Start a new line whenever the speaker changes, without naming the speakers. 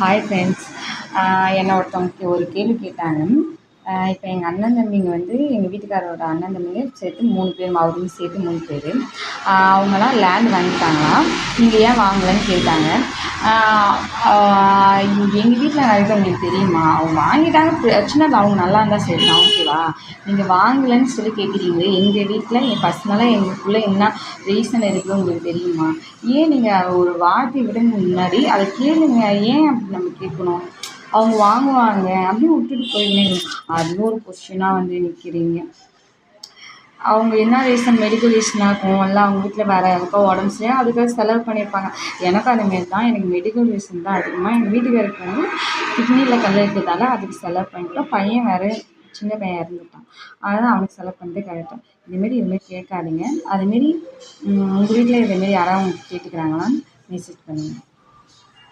Hi friends என்னை ஒருத்தவங்க ஒரு கேள்வி கேட்டாங்க. இப்போ எங்கள் அண்ணன் தம்பிங்க வந்து எங்கள் வீட்டுக்காரரோட அண்ணன் தம்பிங்க சேர்த்து மூணு பேர் அவரும் சேர்த்து மூணு பேர். அவங்களாம் லேண்ட் வாங்கிட்டாங்களாம். நீங்கள் ஏன் வாங்கலைன்னு கேட்டாங்க. எங்கள் வீட்டில் நடக்கிறது உங்களுக்கு தெரியுமா? அவங்க வாங்கிட்டாங்க பிரச்சனை இல்லை அவங்க நல்லா இருந்தால் சரிதான் ஓகேவா நீங்கள் வாங்கலைன்னு சொல்லி கேட்குறீங்களே எங்கள் வீட்டில் என் பர்சனலாக எங்களுக்குள்ளே என்ன ரீசன் இருக்குது உங்களுக்கு தெரியுமா? ஏன் நீங்கள் ஒரு வார்த்தை விட முன்னாடி அதை கேளுங்க. ஏன் அப்படி நம்ம கேட்கணும்? அவங்க வாங்குவாங்க அப்படின்னு விட்டுட்டு போயிருந்தேன் அதுவும் ஒரு கொஸ்டினாக வந்து நிற்கிறீங்க அவங்க என்ன ரீசன் மெடிக்கல் ரீசனாக இருக்கும்? இல்லை அவங்க வீட்டில் வேறு யாருக்கோ உடம்பு சரியாக அதுக்காக செலவு பண்ணியிருப்பாங்க. எனக்கும் அதுமாரி தான். எனக்கு மெடிக்கல் ரீசன் தான் அதிகமாக எங்கள் வீட்டுக்காருக்கு வந்து கிட்னியில் கல் இருக்கிறதால அதுக்கு செலவு பண்ணிட்டோம் பையன் வேறு சின்ன பையன் இறந்துட்டான். அதனால் அவனுக்கு செலவு பண்ணிட்டு கரெக்டாக இதுமாரி இதுமாரி கேட்காதீங்க. அதுமாரி உங்கள் வீட்டில் இதேமாரி யாராவது உங்களுக்கு கேட்டுக்கிறாங்களான்னு மெசேஜ் பண்ணுங்கள்